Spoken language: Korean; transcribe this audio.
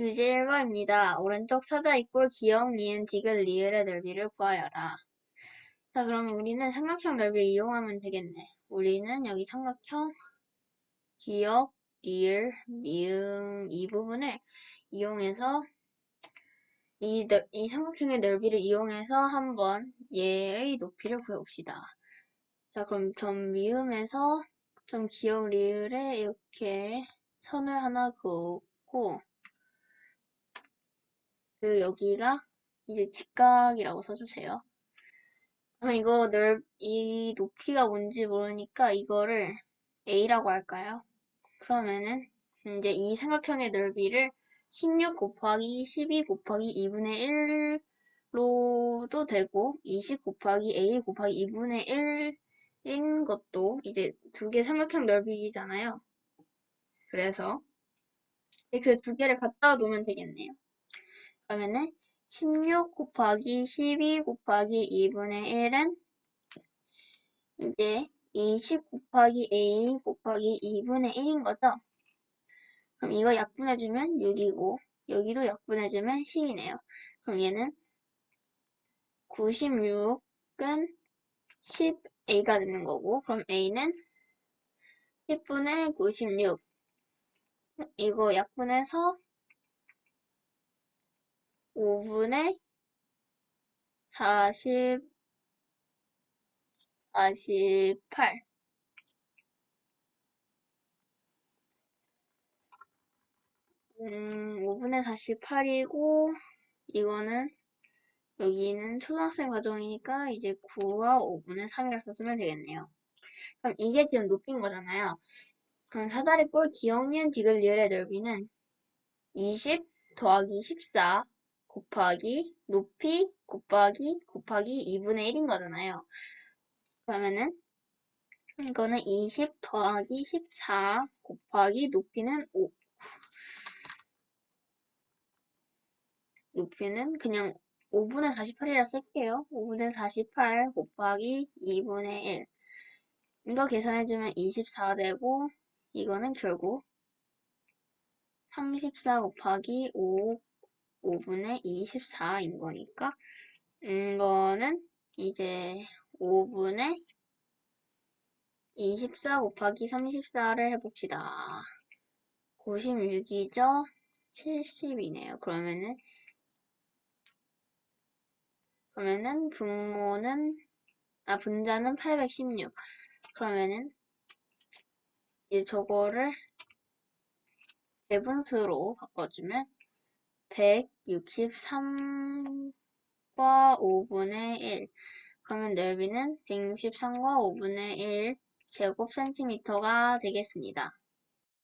유제 1번입니다. 오른쪽 사자 이꼴 기역, 니은, 디귿, 리을의 넓이를 구하여라. 자, 그럼 우리는 삼각형 넓이 이용하면 되겠네. 우리는 여기 삼각형, 기역, 리을, 미음 이 부분을 이용해서 이, 넓- 이 삼각형의 넓이를 이용해서 한번 얘의 높이를 구해봅시다. 자, 그럼 점 미음에서 점 기역, 리을에 이렇게 선을 하나 그었고 그 여기가 이제 직각이라고 써주세요. 그럼 이거 넓, 이 높이가 뭔지 모르니까 이거를 A라고 할까요? 그러면은 이제 이 삼각형의 넓이를 16 곱하기 12 곱하기 2분의 1로도 되고 20 곱하기 A 곱하기 2분의 1인 것도 이제 두 개 삼각형 넓이잖아요. 그래서 그 두 개를 갖다 놓으면 되겠네요. 그러면은 16 곱하기 12 곱하기 2분의 1은 이제 20 곱하기 A 곱하기 2분의 1인 거죠? 그럼 이거 약분해주면 6이고 여기도 약분해주면 10이네요. 그럼 얘는 96은 10A가 되는 거고 그럼 A는 10분의 96 이거 약분해서 5분의 40, 48. 음, 5분의 48이고, 이거는, 여기는 초등학생 과정이니까 이제 9와 5분의 3이라 써주면 되겠네요. 그럼 이게 지금 높인 거잖아요. 그럼 사다리 꼴 기억니은 디귿 리을의 넓이는 20 더하기 14 곱하기 높이 곱하기 곱하기 2분의 1인 거잖아요. 그러면은 이거는 20 더하기 14 곱하기 높이는 5. 높이는 그냥 5분의 48이라 쓸게요. 5분의 48 곱하기 2분의 1. 이거 계산해주면 24 되고 이거는 결국 34 곱하기 5 5분의 24인 거니까 이거는 이제 5분의 24 곱하기 34를 해봅시다. 96이죠? 70이네요. 그러면은 그러면은 분모는 아 분자는 816. 그러면은 이제 저거를 대분수로 바꿔주면 163과 5분의 1. 그러면 넓이는 163과 5분의 1 제곱 센티미터가 되겠습니다.